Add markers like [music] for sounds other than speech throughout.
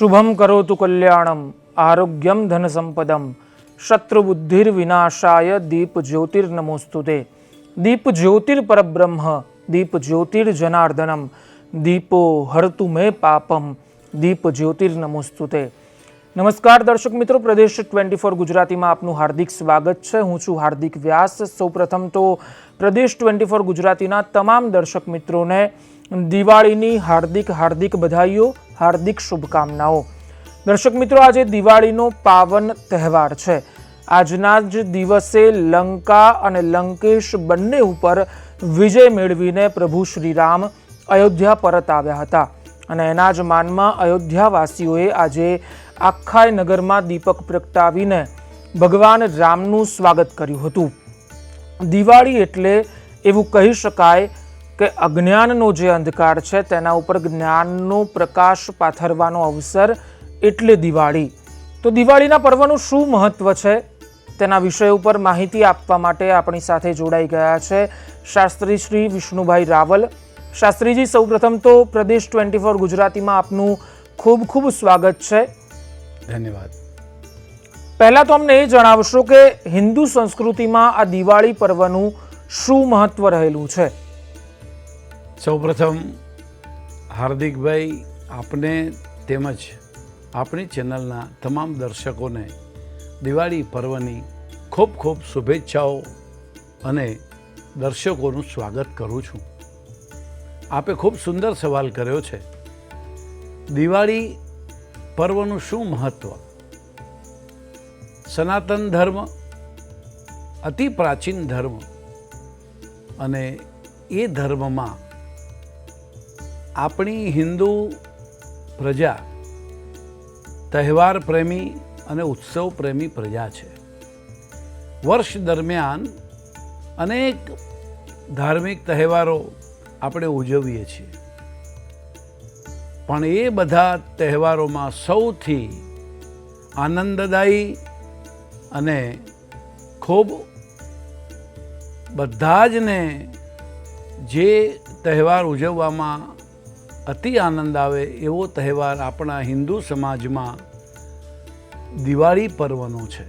શુભમ કરોતુ કલ્યાણમ આરોગ્યમ ધન સંપદમ શત્રુબુદ્ધિર્વિનાશાય દીપ જ્યોતિર્નમોસ્તુતે દીપ જ્યોતિર પરબ્રહ્મ દીપ જ્યોતિર જનાર્દનમ દીપો હરતુ મે પાપમ દીપ જ્યોતિર્નમોસ્તુતે નમસ્કાર દર્શક મિત્રો પ્રદેશ ટ્વેન્ટી ફોર ગુજરાતીમાં આપનું હાર્દિક સ્વાગત છે હું છું હાર્દિક વ્યાસ સૌપ્રથમ તો પ્રદેશ ટ્વેન્ટી ફોર ગુજરાતીના તમામ દર્શક મિત્રોને દિવાળીની હાર્દિક હાર્દિક બધાઈઓ, હાર્દિક શુભકામનાઓ. દર્શક મિત્રો, આજે દિવાળીનો પાવન તહેવાર છે. આજના જ દિવસે લંકા અને લંકેશ બંને ઉપર વિજય મેળવીને પ્રભુ શ્રીરામ અયોધ્યા પરત આવ્યા હતા. અને એના જ માનમાં અયોધ્યાવાસીઓએ આજે આખાય નગરમાં દીપક પ્રગટાવીને ભગવાન રામનું સ્વાગત કર્યું હતું. દિવાળી એટલે એવું કહી શકાય કે અજ્ઞાનનો જે અંધકાર છે તેના ઉપર જ્ઞાનનો પ્રકાશ પાથરવાનો અવસર એટલે દિવાળી. તો દિવાળીના પર્વનું શું મહત્વ છે? તેના વિષય ઉપર માહિતી આપવા માટે આપણી સાથે જોડાઈ ગયા છે શાસ્ત્રી શ્રી વિષ્ણુભાઈ રાવલ. શાસ્ત્રીજી સૌપ્રથમ તો પ્રદેશ ટ્વેન્ટી ફોર ગુજરાતીમાં આપનું ખૂબ ખૂબ સ્વાગત છે. ધન્યવાદ. પહેલાં તો અમને એ જણાવશો કે હિન્દુ સંસ્કૃતિમાં આ દિવાળી પર્વનું શું મહત્વ રહેલું છે? સૌપ્રથમ હાર્દિકભાઈ, આપને તેમજ આપણી ચેનલના તમામ દર્શકોને દિવાળી પર્વની ખૂબ ખૂબ શુભેચ્છાઓ અને દર્શકોનું સ્વાગત કરું છું. આપે ખૂબ સુંદર સવાલ કર્યો છે. દિવાળી પર્વનું શું મહત્વ? સનાતન ધર્મ, અતિ પ્રાચીન ધર્મ અને એ ધર્મમાં આપણી હિન્દુ પ્રજા તહેવાર પ્રેમી અને ઉત્સવ પ્રેમી પ્રજા છે. વર્ષ દરમિયાન અનેક ધાર્મિક તહેવારો આપણે ઉજવીએ છીએ. પણ એ બધા તહેવારોમાં સૌથી આનંદદાયી અને ખૂબ બધા જને જે તહેવાર ઉજવવામાં અતિ આનંદ આવે એવો તહેવાર આપણા હિન્દુ સમાજમાં દિવાળી પર્વનો છે.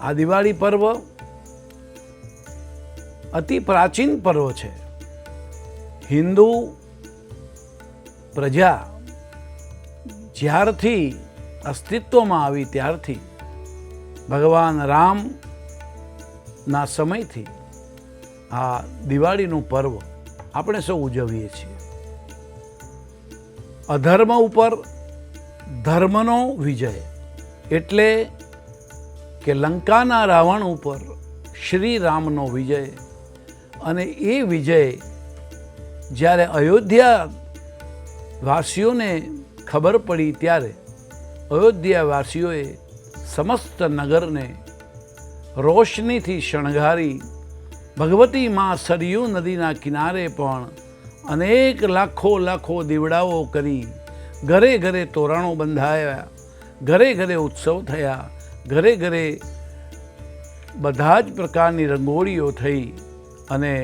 આ દિવાળી પર્વ અતિ પ્રાચીન પર્વ છે. હિન્દુ પ્રજા જ્યારથી અસ્તિત્વમાં આવી ત્યારથી ભગવાન રામના સમયથી આ દિવાળીનું પર્વ આપણે સૌ ઉજવીએ છીએ. અધર્મ ઉપર ધર્મનો વિજય. એટલે કે લંકાના રાવણ ઉપર શ્રી રામનો વિજય. અને એ વિજય જ્યારે અયોધ્યા વાસીઓને ખબર પડી ત્યારે અયોધ્યાવાસીઓએ સમસ્ત નગરને રોશનીથી શણગારી ભગવતી માં સરયુ નદીના કિનારે પણ અનેક લાખો લાખો દીવડાઓ કરી ઘરે ઘરે તોરણો બંધાયા, ઘરે ઘરે ઉત્સવ થયા, ઘરે ઘરે બધા જ પ્રકારની રંગોળીઓ થઈ અને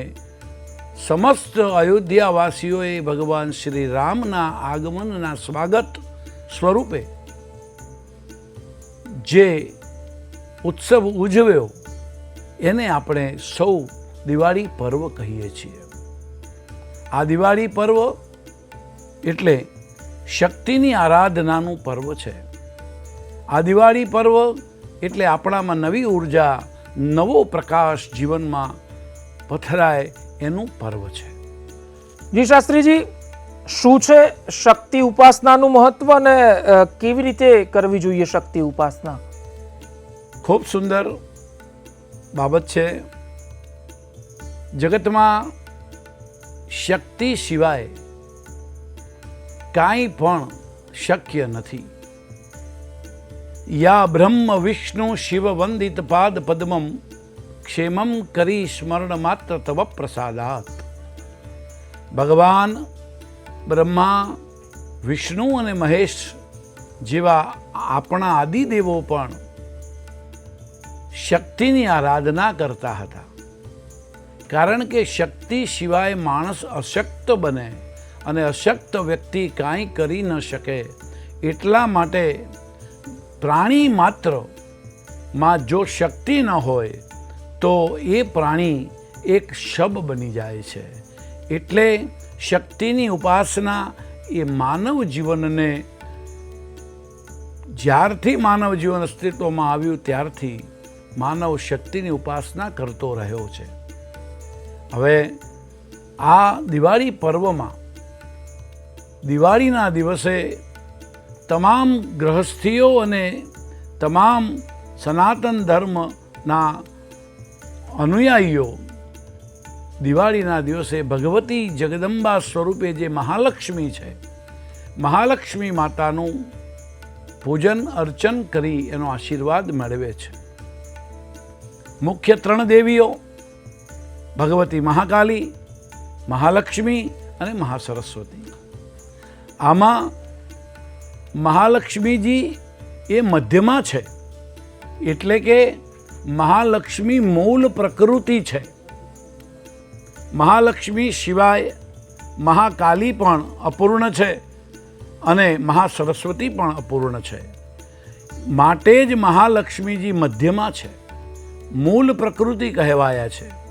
સમસ્ત અયોધ્યાવાસીઓએ ભગવાન શ્રી રામના આગમનના સ્વાગત સ્વરૂપે જે ઉત્સવ ઉજવ્યો, એને આપણે સૌ દિવાળી પર્વ કહીએ છીએ. આ દિવાળી પર્વ એટલે શક્તિની આરાધનાનું પર્વ છે. આ દિવાળી પર્વ એટલે આપણામાં નવી ઊર્જા નવો પ્રકાશ જીવનમાં પથરાય એનું પર્વ છે. જી શાસ્ત્રીજી શું છે શક્તિ ઉપાસનાનું મહત્વ અને કેવી રીતે કરવી જોઈએ શક્તિ ઉપાસના? ખૂબ સુંદર બાબત છે. જગતમાં શક્તિ સિવાય કાંઈ પણ શક્ય નથી. યા બ્રહ્મ વિષ્ણુ શિવ વંદિત પાદ પદ્મમ ક્ષેમમ કરી સ્મરણ માત્ર તવ પ્રસાદાત. ભગવાન, બ્રહ્મા, વિષ્ણુ અને મહેશ જેવા આપણા આદિદેવો પણ શક્તિની આરાધના કરતા હતા. કારણ કે શક્તિ સિવાય માણસ અશક્ત બને અને અશક્ત વ્યક્તિ કાંઈ કરી ન શકે. એટલા માટે પ્રાણી માત્રમાં જો શક્તિ ન હોય, તો એ પ્રાણી એક શબ બની જાય છે. એટલે શક્તિની ઉપાસના એ માનવ જીવનને જ્યારથી માનવ જીવન અસ્તિત્વમાં આવ્યું, ત્યારથી માનવ શક્તિની ઉપાસના કરતો રહ્યો છે. હવે આ દિવાળી પર્વમાં દિવાળીના દિવસે તમામ ગ્રહસ્થીઓ અને તમામ સનાતન ધર્મના અનુયાયીઓ દિવાળીના દિવસે ભગવતી જગદંબા સ્વરૂપે જે મહાલક્ષ્મી છે, મહાલક્ષ્મી માતાનું પૂજન, અર્ચન કરી એનો આશીર્વાદ મેળવે છે. મુખ્ય ત્રણ દેવીઓ ભગવતી મહાકાલી, મહાલક્ષ્મી અને મહાસરસ્વતી. આમાં મહાલક્ષ્મીજી એ મધ્યમાં છે. એટલે કે મહાલક્ષ્મી મૂળ પ્રકૃતિ છે. મહાલક્ષ્મી સિવાય મહાકાલી પણ અપૂર્ણ છે અને મહાસરસ્વતી પણ અપૂર્ણ છે. માટે જ મહાલક્ષ્મીજી મધ્યમાં છે. મૂળ પ્રકૃતિ કહેવાયા છે.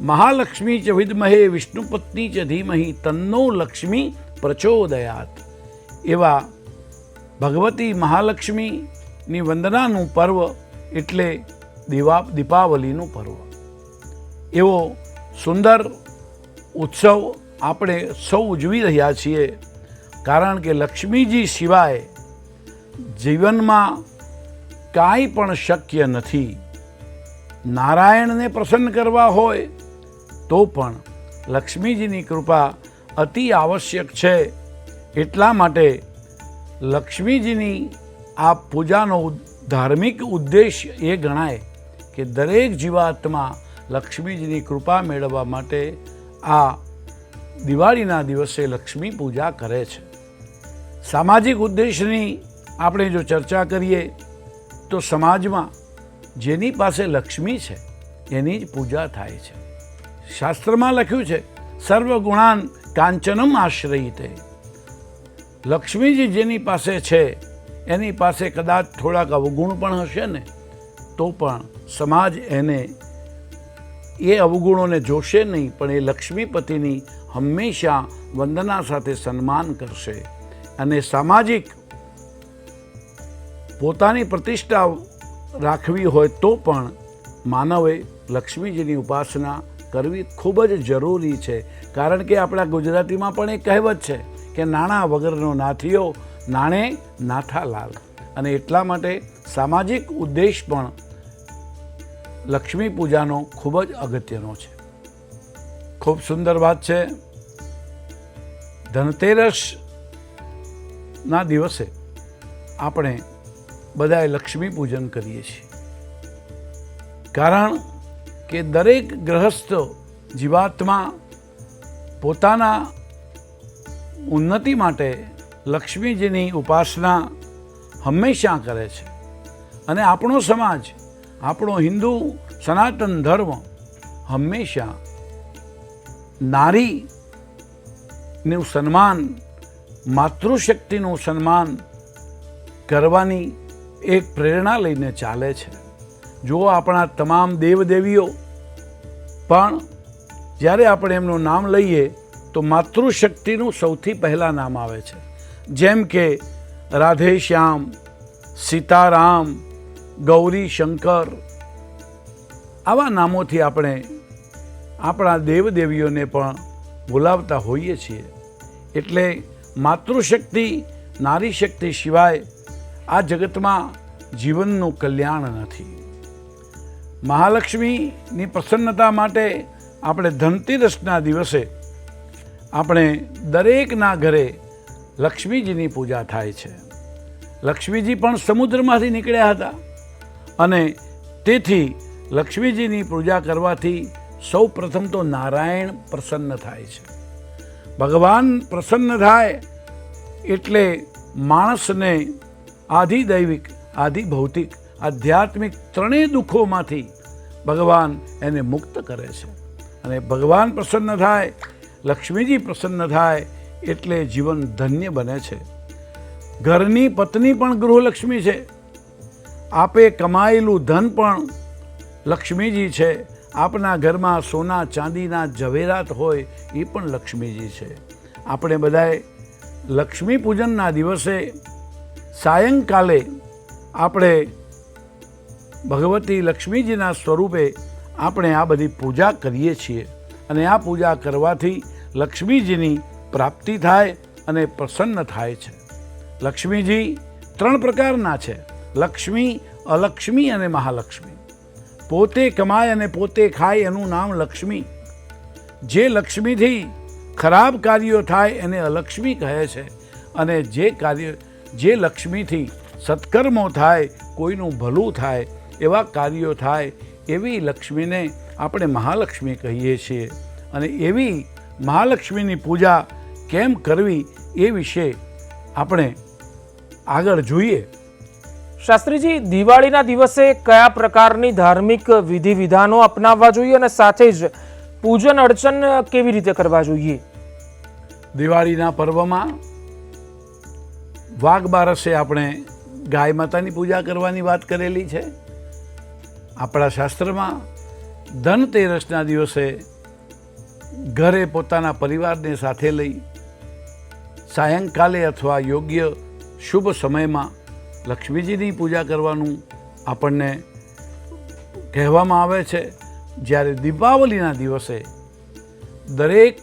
મહાલક્ષ્મી ચ વિદ્મહે, વિષ્ણુપત્ની ચ ધીમહી, તન્નો લક્ષ્મી પ્રચોદયાત. એવા ભગવતી મહાલક્ષ્મીની વંદનાનું પર્વ એટલે દીવા, દીપાવલીનું પર્વ. એવો સુંદર ઉત્સવ આપણે સૌ ઉજવી રહ્યા છીએ, કારણ કે લક્ષ્મીજી સિવાય જીવનમાં કાંઈ પણ શક્ય નથી. નારાયણને પ્રસન્ન કરવા હોય તો પણ લક્ષ્મીજીની કૃપા અતિ આવશ્યક છે. એટલા માટે લક્ષ્મીજીની આ પૂજાનો ધાર્મિક ઉદ્દેશ એ ગણાય કે દરેક જીવાત્મા લક્ષ્મીજીની કૃપા મેળવવા માટે આ દિવાળીના દિવસે લક્ષ્મી પૂજા કરે છે. સામાજિક ઉદ્દેશની આપણે જો ચર્ચા કરીએ તો સમાજમાં જેની પાસે લક્ષ્મી છે એની જ પૂજા થાય છે. શાસ્ત્રમાં લખ્યું છે, સર્વગુણાન કાંચનમ આશ્રયિતે. લક્ષ્મીજી જેની પાસે છે, એની પાસે કદાચ થોડાક અવગુણ પણ હશે ને, તો પણ સમાજ એને એ અવગુણોને જોશે નહીં, પણ એ લક્ષ્મીપતિની હંમેશા વંદના સાથે સન્માન કરશે. અને સામાજિક પોતાની પ્રતિષ્ઠા રાખવી હોય તો પણ માનવે લક્ષ્મીજીની ઉપાસના કરવી ખૂબ જ જરૂરી છે. કારણ કે આપણા ગુજરાતીમાં પણ એક કહેવત છે કે નાણાં વગરનો નાથીઓ નાણે નાથાલાલ. અને એટલા માટે સામાજિક ઉદ્દેશ પણ લક્ષ્મી પૂજાનો ખૂબ જ અગત્યનો છે. ખૂબ સુંદર વાત છે. ધનતેરસના દિવસે આપણે બધાએ લક્ષ્મી પૂજન કરીએ છીએ. કારણ કે દરેક ગ્રહસ્થ જીવાત્મા પોતાના ઉન્નતિ માટે લક્ષ્મીજીની ઉપાસના હંમેશા કરે છે. અને આપણો સમાજ, આપણો હિન્દુ સનાતન ધર્મ હંમેશા નારીનું સન્માન, માતૃશક્તિનું સન્માન કરવાની એક પ્રેરણા લઈને ચાલે છે. જો આપણા તમામ દેવદેવીઓ. પણ જ્યારે આપણે એમનું નામ લઈએ, તો માતૃશક્તિનું સૌથી પહેલાં નામ આવે છે. જેમ કે રાધે શ્યામ, સીતારામ, ગૌરી શંકર. આવા નામોથી આપણે આપણા દેવદેવીઓને પણ બોલાવતા હોઈએ છીએ. એટલે માતૃશક્તિ નારી શક્તિ સિવાય આ જગતમાં જીવનનું કલ્યાણ નથી. મહાલક્ષ્મીની પ્રસન્નતા માટે આપણે ધનતેરસના દિવસે આપણે દરેકના ઘરે લક્ષ્મીજીની પૂજા થાય છે. લક્ષ્મીજી પણ સમુદ્રમાંથી નીકળ્યા હતા અને તેથી લક્ષ્મીજીની પૂજા કરવાથી સૌ પ્રથમ તો નારાયણ પ્રસન્ન થાય છે. ભગવાન પ્રસન્ન થાય એટલે માણસને આધિદૈવિક, આધિભૌતિક, આધ્યાત્મિક ત્રણેય દુઃખોમાંથી ભગવાન એને મુક્ત કરે છે. અને ભગવાન પ્રસન્ન થાય, લક્ષ્મીજી પ્રસન્ન થાય, એટલે જીવન ધન્ય બને છે. ઘરની પત્ની પણ ગૃહલક્ષ્મી છે. આપે કમાયેલું ધન પણ લક્ષ્મીજી છે. આપના ઘરમાં સોના, ચાંદીના ઝવેરાત હોય, એ પણ લક્ષ્મીજી છે. આપણે બધાએ લક્ષ્મી પૂજનના દિવસે સાયંકાલે આપણે ભગવતી લક્ષ્મીજીના સ્વરૂપે આપણે આ બધી પૂજા કરીએ છીએ અને આ પૂજા કરવાથી લક્ષ્મીજીની પ્રાપ્તિ થાય અને પ્રસન્ન થાય છે. લક્ષ્મીજી ત્રણ પ્રકારના છે. લક્ષ્મી, અલક્ષ્મી અને મહાલક્ષ્મી. પોતે કમાય અને પોતે ખાય એનું નામ લક્ષ્મી. જે લક્ષ્મીથી ખરાબ કાર્યો થાય એને અલક્ષ્મી કહે છે અને જે કાર્ય, જે લક્ષ્મીથી સત્કર્મો થાય કોઈનું ભલું થાય એવા કાર્યો થાય એવી લક્ષ્મીને આપણે મહાલક્ષ્મી કહીએ છીએ. અને એવી મહાલક્ષ્મીની પૂજા કેમ કરવી એ વિશે આપણે આગળ જોઈએ. શાસ્ત્રીજી દિવાળીના દિવસે કયા પ્રકારની ધાર્મિક વિધિ વિધાનો અપનાવવા જોઈએ અને સાથે જ પૂજન અર્ચન કેવી રીતે કરવા જોઈએ? દિવાળીના પર્વમાં વાઘ બારસે આપણે ગાય માતાની પૂજા કરવાની વાત કરેલી છે. આપણા શાસ્ત્રમાં ધનતેરસના દિવસે ઘરે પોતાના પરિવારને સાથે લઈ સાયંકાલે અથવા યોગ્ય શુભ સમયમાં લક્ષ્મીજીની પૂજા કરવાનું આપણને કહેવામાં આવે છે. જ્યારે દીપાવલીના દિવસે દરેક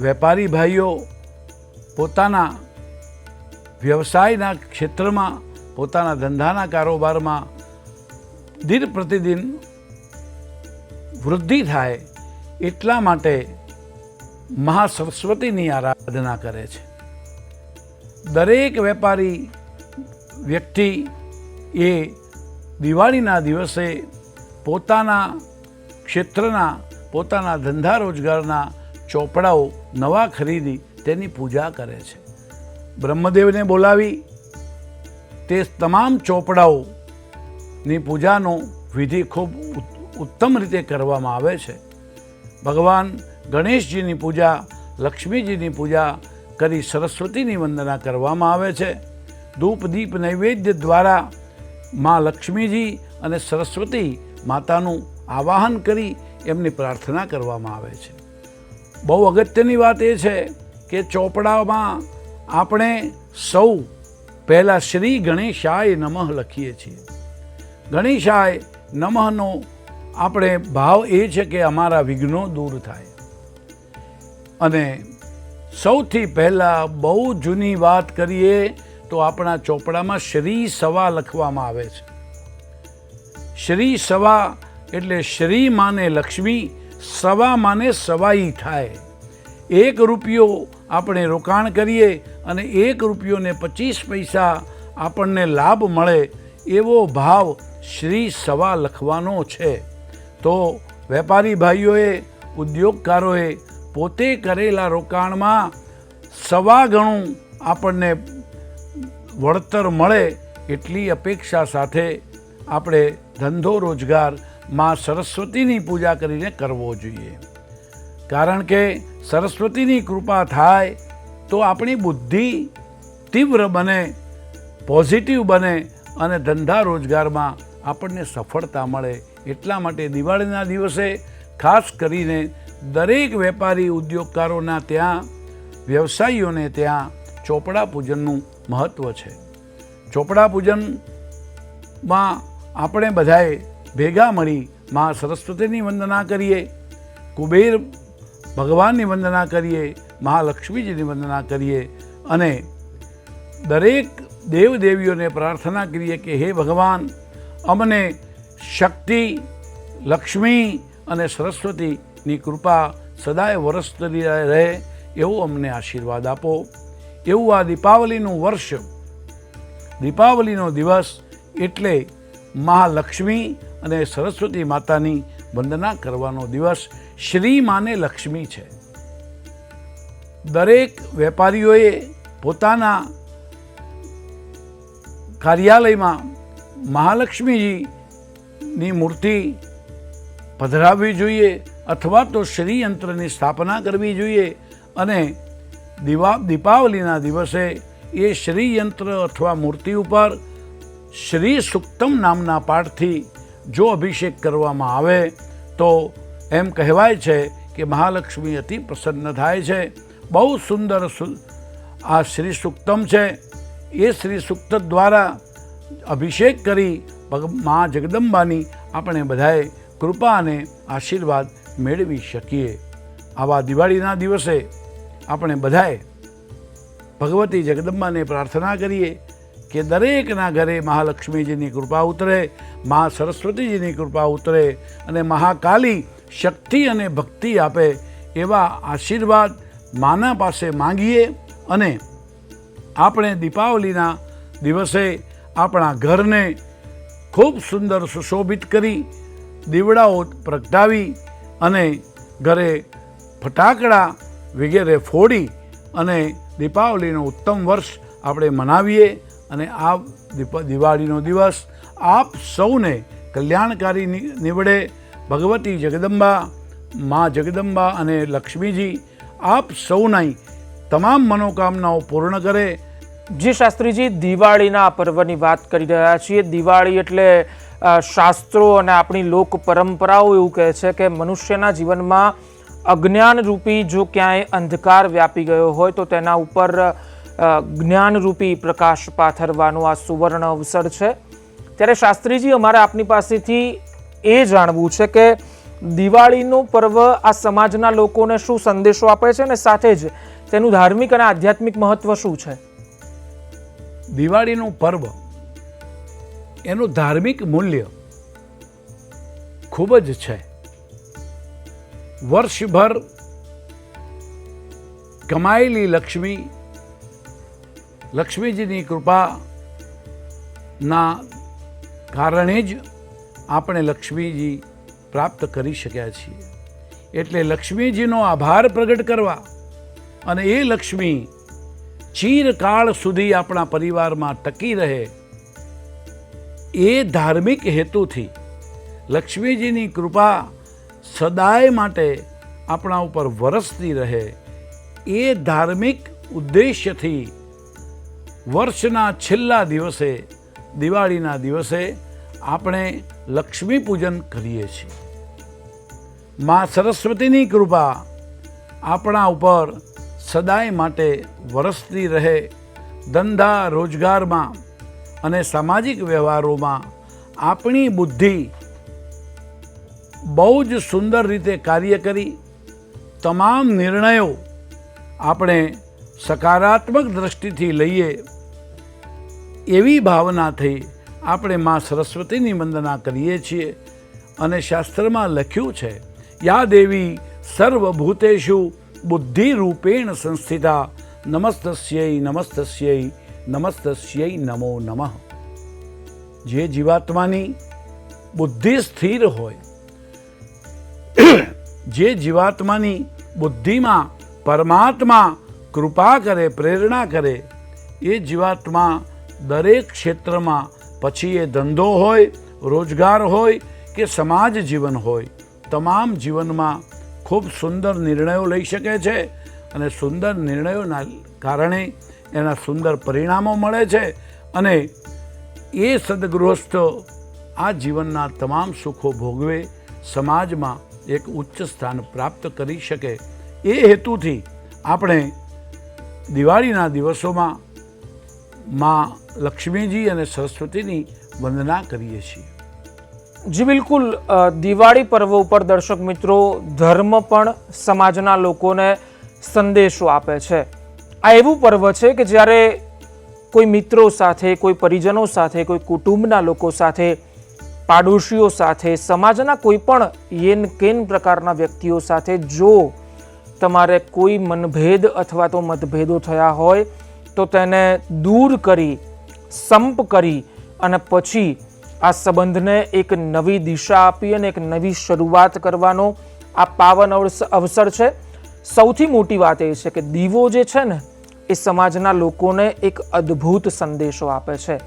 વેપારી ભાઈઓ પોતાના વ્યવસાયના ક્ષેત્રમાં પોતાના ધંધાના કારોબારમાં દિન પ્રતિદિન વૃદ્ધિ થાય એટલા માટે મહા સરસ્વતીની આરાધના કરે છે. દરેક વેપારી વ્યક્તિ એ દિવાળીના દિવસે પોતાના ક્ષેત્રના, પોતાના ધંધા રોજગારના ચોપડાઓ નવા ખરીદી તેની પૂજા કરે છે. બ્રહ્મદેવને બોલાવી તે તમામ ચોપડાઓની પૂજાનો વિધિ ખૂબ ઉત- ઉત્તમ રીતે કરવામાં આવે છે. ભગવાન ગણેશજીની પૂજા, લક્ષ્મીજીની પૂજા કરી સરસ્વતીની વંદના કરવામાં આવે છે. ધૂપ, દીપ, નૈવેદ્ય દ્વારા મા લક્ષ્મીજી અને સરસ્વતી માતાનું આવાહન કરી એમની પ્રાર્થના કરવામાં આવે છે. બહુ અગત્યની વાત એ છે કે ચોપડામાં આપણે સૌ પહેલાં શ્રી ગણેશાય નમઃ લખીએ છીએ. ગણેશાય નમઃનો આપણે ભાવ એ છે કે અમારા વિઘ્નો દૂર થાય. અને સૌથી પહેલાં બહુ જૂની વાત કરીએ તો આપણા ચોપડામાં શ્રી સવા લખવામાં આવે છે. શ્રી સવા એટલે શ્રી માને લક્ષ્મી, સવા માને સવાઈ થાય. એક રૂપિયો આપણે રોકાણ કરીએ અને એક રૂપિયોને પચીસ પૈસા આપણને લાભ મળે એવો ભાવ શ્રી સવા લખવાનો છે. તો વેપારી ભાઈઓએ, ઉદ્યોગકારોએ પોતે કરેલા રોકાણમાં સવા ગણું આપણને વળતર મળે એટલી અપેક્ષા સાથે આપણે ધંધો રોજગારમાં સરસ્વતીની પૂજા કરીને કરવો જોઈએ. કારણ કે સરસ્વતીની કૃપા થાય તો આપણી બુદ્ધિ તીવ્ર બને, પોઝિટિવ બને અને ધંધા રોજગારમાં આપણને સફળતા મળે. એટલા માટે દિવાળીના દિવસે ખાસ કરીને દરેક વેપારી ઉદ્યોગકારોના ત્યાં, વ્યવસાયીઓને ત્યાં ચોપડા પૂજનનું મહત્ત્વ છે. ચોપડા પૂજનમાં આપણે બધાએ ભેગા મળી મા સરસ્વતીની વંદના કરીએ, કુબેર ભગવાનની વંદના કરીએ મહાલક્ષ્મીજીની વંદના કરીએ અને દરેક દેવદેવીઓને પ્રાર્થના કરીએ કે હે ભગવાન અમને શક્તિ, લક્ષ્મી અને સરસ્વતીની કૃપા સદાય વરસતી રહે એવું અમને આશીર્વાદ આપો. એવું આ દીપાવલીનું વર્ષ, દીપાવલીનો દિવસ એટલે મહાલક્ષ્મી અને સરસ્વતી માતાની વંદના કરવાનો દિવસ શ્રી માને લક્ષ્મી છે. દરેક વેપારીઓએ પોતાના કાર્યાલયમાં મહાલક્ષ્મીજીની મૂર્તિ પધરાવવી જોઈએ અથવા તો શ્રીયંત્રની સ્થાપના કરવી જોઈએ અને દિવા દીપાવલીના દિવસે એ શ્રીયંત્ર અથવા મૂર્તિ ઉપર શ્રી સુક્તમ નામના પાઠથી જો અભિષેક કરવામાં આવે તો એમ કહેવાય છે કે મહાલક્ષ્મી અતિ પ્રસન્ન થાય છે. બહુ સુંદર આ શ્રી સુક્તમ છે. એ શ્રી સુક્ત દ્વારા અભિષેક કરી મા જગદંબાની આપણે બધાએ કૃપા અને આશીર્વાદ મેળવી શકીએ. આવા દિવાળીના દિવસે આપણે બધાએ ભગવતી જગદંબાને પ્રાર્થના કરીએ કે દરેકના ઘરે મહાલક્ષ્મીજીની કૃપા ઉતરે, મા સરસ્વતીજીની કૃપા ઉતરે અને મહાકાલી શક્તિ અને ભક્તિ આપે એવા આશીર્વાદ માના પાસે માંગીએ અને આપણે દીપાવલીના દિવસે આપણા ઘરને ખૂબ સુંદર સુશોભિત કરી, દીવડાઓ પ્રગટાવી અને ઘરે ફટાકડા વગેરે ફોડી અને દીપાવલીનો ઉત્તમ વર્ષ આપણે મનાવીએ અને આ દિવાળીનો દિવસ આપ સૌને કલ્યાણકારી નીવડે. ભગવતી જગદંબા, મા જગદંબા અને લક્ષ્મીજી આપ સૌની તમામ મનોકામનાઓ પૂર્ણ કરે જી શાસ્ત્રીજી, દિવાળીના પર્વની વાત કરી રહ્યા છીએ. દિવાળી એટલે શાસ્ત્રો અને આપણી લોક પરંપરાઓ એવું કહે છે કે મનુષ્યના જીવનમાં અજ્ઞાનરૂપી જો ક્યાંય અંધકાર વ્યાપી ગયો હોય તો તેના ઉપર જ્ઞાનરૂપી પ્રકાશ પાથરવાનો આ સુવર્ણ અવસર છે. ત્યારે શાસ્ત્રીજી, અમારે આપની પાસેથી એ જાણવું છે કે દિવાળીનું પર્વ આ સમાજના લોકોને શું સંદેશો આપે છે અને સાથે જ તેનું ધાર્મિક અને આધ્યાત્મિક મહત્વ શું છે? દિવાળીનું પર્વ, એનું ધાર્મિક મૂલ્ય ખૂબ જ છે. વર્ષભર કમાયેલી લક્ષ્મી, લક્ષ્મીજીની કૃપાના કારણે જ આપણે લક્ષ્મીજી પ્રાપ્ત કરી શક્યા છીએ. એટલે લક્ષ્મીજીનો આભાર પ્રગટ કરવા અને એ લક્ષ્મી ચિરકાળ સુધી આપણા પરિવારમાં ટકી રહે એ ધાર્મિક હેતુથી લક્ષ્મીજીની કૃપા સદાય માટે આપણા ઉપર વરસતી રહે એ ધાર્મિક ઉદ્દેશ્યથી વર્ષના છેલ્લા દિવસે, દિવાળીના દિવસે આપણે લક્ષ્મી પૂજન કરીએ છીએ. મા સરસ્વતીની કૃપા આપણા ઉપર સદાય માટે વરસતી રહે ધંધા રોજગારમાં અને સામાજિક વ્યવહારોમાં આપણી બુદ્ધિ બહુ જ સુંદર રીતે કાર્ય કરી, તમામ નિર્ણયો આપણે સકારાત્મક દ્રષ્ટિથી લઈએ એવી ભાવનાથી આપણે મા સરસ્વતીની વંદના કરીએ છીએ. અને શાસ્ત્રમાં લખ્યું છે, યા દેવી સર્વભૂતેષુ બુદ્ધિરૂપેણ સંસ્થિતા નમસ્તસ્યૈ નમસ્તસ્યૈ નમસ્તસ્યૈ નમો નમઃ જે જીવાત્માની બુદ્ધિ સ્થિર હોય જે જીવાત્માની બુદ્ધિમાં પરમાત્મા કૃપા કરે પ્રેરણા કરે એ જીવાત્મા દરેક ક્ષેત્રમાં પછી એ ધંધો હોય રોજગાર હોય કે સમાજ જીવન હોય તમામ જીવનમાં ખૂબ સુંદર નિર્ણયો લઈ શકે છે અને સુંદર નિર્ણયોના કારણે એના સુંદર પરિણામો મળે છે અને એ સદગૃહસ્થ આ જીવનના તમામ સુખો ભોગવે સમાજમાં એક ઉચ્ચ સ્થાન પ્રાપ્ત કરી શકે. એ હેતુથી આપણે દિવાળીના દિવસોમાં મા લક્ષ્મીજી અને સરસ્વતીની વંદના કરીએ છીએ. જી બિલકુલ દિવાળી પર્વ ઉપર દર્શક મિત્રો, ધર્મ પણ સમાજના લોકોને સંદેશો આપે છે. આ એવું પર્વ છે કે જ્યારે કોઈ મિત્રો સાથે, કોઈ પરિજનો સાથે, કોઈ કુટુંબના લોકો સાથે, પાડોશીઓ સાથે, સમાજના કોઈ પણ યેન કેન પ્રકારના વ્યક્તિઓ સાથે જો તમારે કોઈ મનભેદ અથવા તો મતભેદો થયા હોય, તો તેને દૂર કરી, સંપ કરી અને પછી આ સંબંધને એક નવી દિશા આપી અને એક નવી શરૂઆત કરવાનો આ પાવન અવસ- અવસર છે. સૌથી મોટી વાત એ છે કે દીવો જે છે ને, એ સમાજના લોકોને એક અદ્ભુત સંદેશો આપે છે.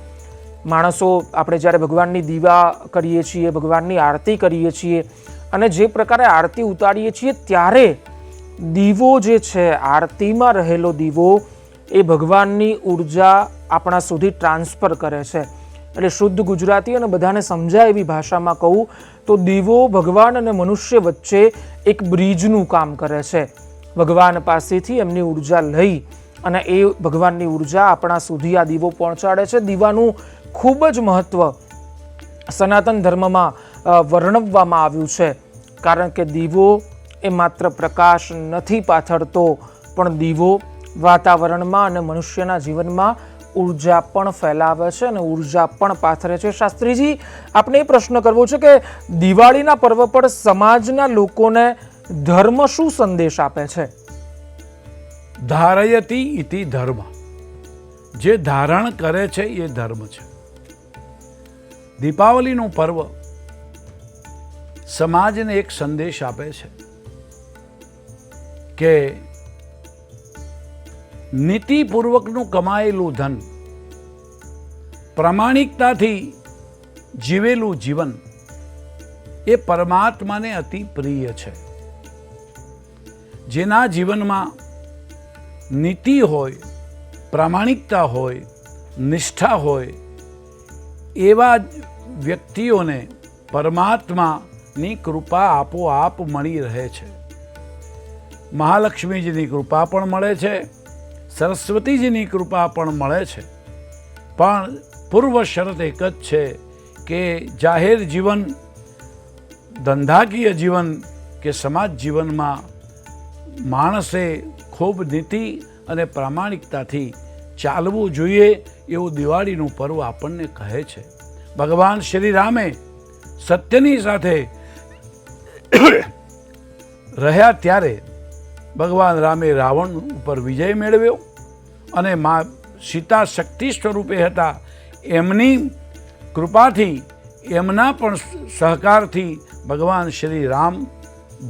માણસો આપણે જ્યારે ભગવાનની દીવા કરીએ છીએ, ભગવાનની આરતી કરીએ છીએ અને જે પ્રકારે આરતી ઉતારીએ છીએ, ત્યારે દીવો જે છે, આરતીમાં રહેલો દીવો એ ભગવાનની ઊર્જા આપણા સુધી ટ્રાન્સફર કરે છે. એટલે શુદ્ધ ગુજરાતી અને બધાને સમજાય એવી ભાષામાં કહું, તો દીવો ભગવાન અને મનુષ્ય વચ્ચે એક બ્રિજનું કામ કરે છે. ભગવાન પાસેથી એમની ઊર્જા લઈ અને એ ભગવાનની ઊર્જા આપણા સુધી આ દીવો પહોંચાડે છે. દીવાનું ખૂબ જ મહત્ત્વ સનાતન ધર્મમાં વર્ણવવામાં આવ્યું છે. કારણ કે દીવો એ માત્ર પ્રકાશ નથી પાથરતો, પણ દીવો વાતાવરણમાં અને મનુષ્યના જીવનમાં ઊર્જા પણ ફેલાવે છે અને ઊર્જા પણ પાથરે છે. શાસ્ત્રીજી આપણે એ પ્રશ્ન કરવો છે કે દિવાળીના પર્વ પર સમાજના લોકોને ધર્મ શું સંદેશ આપે છે? ધારયતી ઇતિ ધર્મ. જે ધારણ કરે છે એ ધર્મ છે. દીપાવલીનું પર્વ સમાજને એક સંદેશ આપે છે કે નીતિપૂર્વકનું કમાયેલું ધન, પ્રામાણિકતાથી જીવેલું જીવન, એ પરમાત્માને અતિ પ્રિય છે. જેના જીવનમાં નીતિ હોય, પ્રામાણિકતા હોય, નિષ્ઠા હોય, એવા વ્યક્તિઓને પરમાત્માની કૃપા આપોઆપ મળી રહે છે. મહાલક્ષ્મીજીની કૃપા પણ મળે છે. સરસ્વતીજીની કૃપા પણ મળે છે. પણ પૂર્વ શરત એક જ છે કે જાહેર જીવન, ધંધાકીય જીવન કે સમાજ જીવનમાં માણસે ખૂબ નીતિ અને પ્રામાણિકતાથી ચાલવું જોઈએ એવું દિવાળીનું પર્વ આપણને કહે છે. ભગવાન શ્રી રામે સત્યની સાથે [coughs] રહ્યા ત્યારે ભગવાન રામે રાવણ ઉપર વિજય મેળવ્યો. અને મા સીતા શક્તિ સ્વરૂપે હતા. એમની કૃપાથી, એમના પણ સહકારથી ભગવાન શ્રી રામ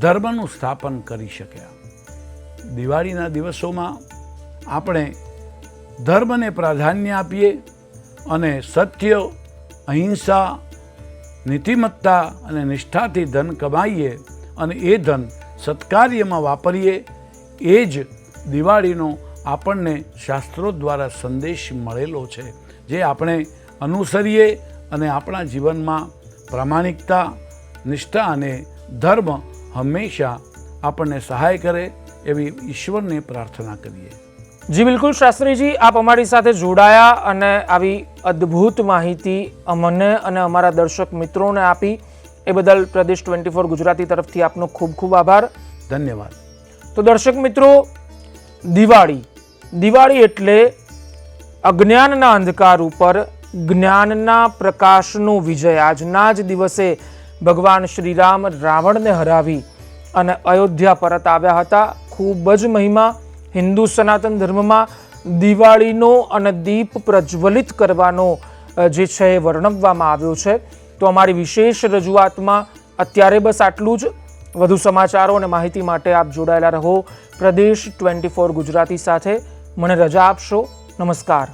ધર્મનું સ્થાપન કરી શક્યા. દિવાળીના દિવસોમાં આપણે ધર્મને પ્રાધાન્ય આપીએ અને સત્ય, અહિંસા, નીતિમત્તા અને નિષ્ઠાથી ધન કમાઈએ અને એ ધન સત્કાર્યમાં વાપરીએ, એ જ દિવાળીનો આપણને શાસ્ત્રો દ્વારા સંદેશ મળેલો છે જે આપણે અનુસરીએ અને આપણા જીવનમાં પ્રામાણિકતા નિષ્ઠા અને ધર્મ હંમેશા આપણને સહાય કરે એવી ઈશ્વરને પ્રાર્થના કરીએ. જી બિલકુલ શાસ્ત્રીજી આપ અમારી સાથે જોડાયા અને આવી અદ્ભુત માહિતી અમને અને અમારા દર્શક મિત્રોને આપી. એ બદલ પ્રદેશ ટ્વેન્ટી ફોર ગુજરાતી તરફથી આપનો ખૂબ ખૂબ આભાર. ધન્યવાદ. તો દર્શક મિત્રો દિવાળી દિવાળી એટલે અજ્ઞાનના અંધકાર ઉપર જ્ઞાનના પ્રકાશનો વિજય. આજના જ દિવસે ભગવાન શ્રીરામ રાવણને હરાવી અને અયોધ્યા પરત આવ્યા હતા. ખૂબ જ મહિમા હિન્દુ સનાતન ધર્મમાં દિવાળીનો અને દીપ પ્રજ્વલિત કરવાનો જે છે એ વર્ણવવામાં આવ્યો છે. તો અમારી વિશેષ રજૂઆતમાં અત્યારે બસ આટલું જ. વધુ સમાચારો અને માહિતી માટે આપ જોડાયેલા રહો પ્રદેશ ટ્વેન્ટી ફોર ગુજરાતી સાથે. મને રજા આપશો? નમસ્કાર.